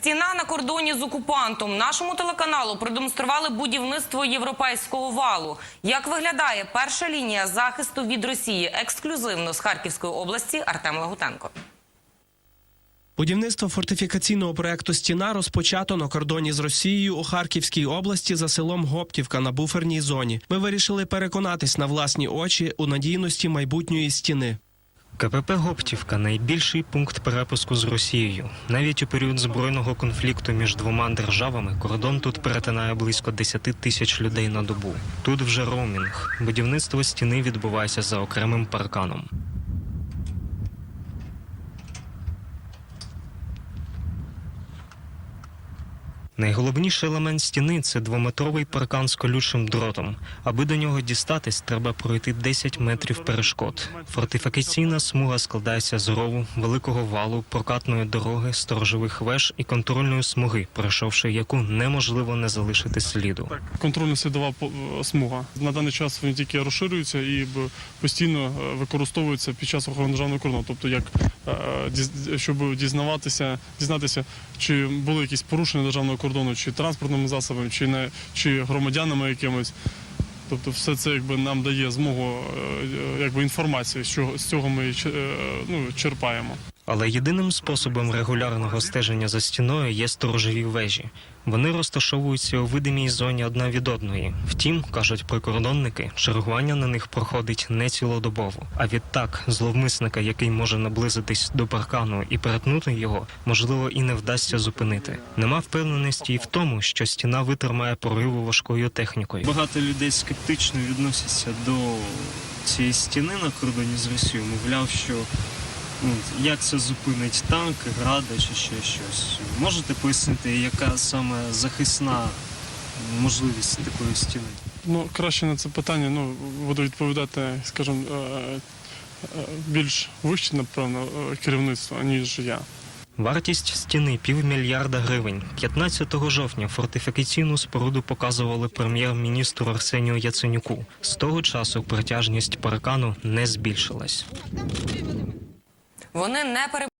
Стіна на кордоні з окупантом. Нашому телеканалу продемонстрували будівництво європейського валу. Як виглядає перша лінія захисту від Росії? Ексклюзивно з Харківської області Артем Лагутенко. Будівництво фортифікаційного проекту Стіна розпочато на кордоні з Росією у Харківській області за селом Гоптівка на буферній зоні. Ми вирішили переконатись на власні очі у надійності майбутньої стіни. КПП Гоптівка найбільший пункт перепуску з Росією. Навіть у період збройного конфлікту між двома державами кордон тут перетинає близько 10 тисяч людей на добу. Тут вже роумінг. Будівництво стіни відбувається за окремим парканом. Найголовніший елемент стіни це двометровий паркан з колючим дротом. Аби до нього дістатись, треба пройти 10 метрів перешкод. Фортифікаційна смуга складається з рову, великого валу, прокатної дороги, сторожових веж і контрольної смуги, пройшовши яку неможливо не залишити сліду. контрольно слідова по- смуга. На даний час він тільки розширюється і постійно е, використовується під час охорони державного кордону. Тобто, як е, щоб дізнаватися, дізнатися, чи були якісь порушення державного кордону, чи транспортними засобами, чи не чи громадянами якимось. Тобто, все це якби нам дає змогу, е, е, якби інформацію, з з цього ми е, ну, черпаємо. Але єдиним способом регулярного стеження за стіною є сторожові вежі. Вони розташовуються у видимій зоні одна від одної. Втім, кажуть прикордонники, чергування на них проходить не цілодобово. А відтак, зловмисника, який може наблизитись до паркану і перетнути його, можливо, і не вдасться зупинити. Нема впевненості і в тому, що стіна витримає пориву важкою технікою. Багато людей скептично відносяться до цієї стіни на кордоні з Росією. Мовляв, що ну, як це зупинить танк, гради чи ще щось. Можете пояснити, яка саме захисна можливість такої стіни? Ну, краще на це питання ну, буду відповідати, скажімо, е, е, більш вище, напевно, е, керівництво, ніж я. Вартість стіни півмільярда гривень. 15 жовтня фортифікаційну споруду показували прем'єр-міністру Арсенію Яценюку. З того часу притяжність паркану не збільшилась. Вони не перебувають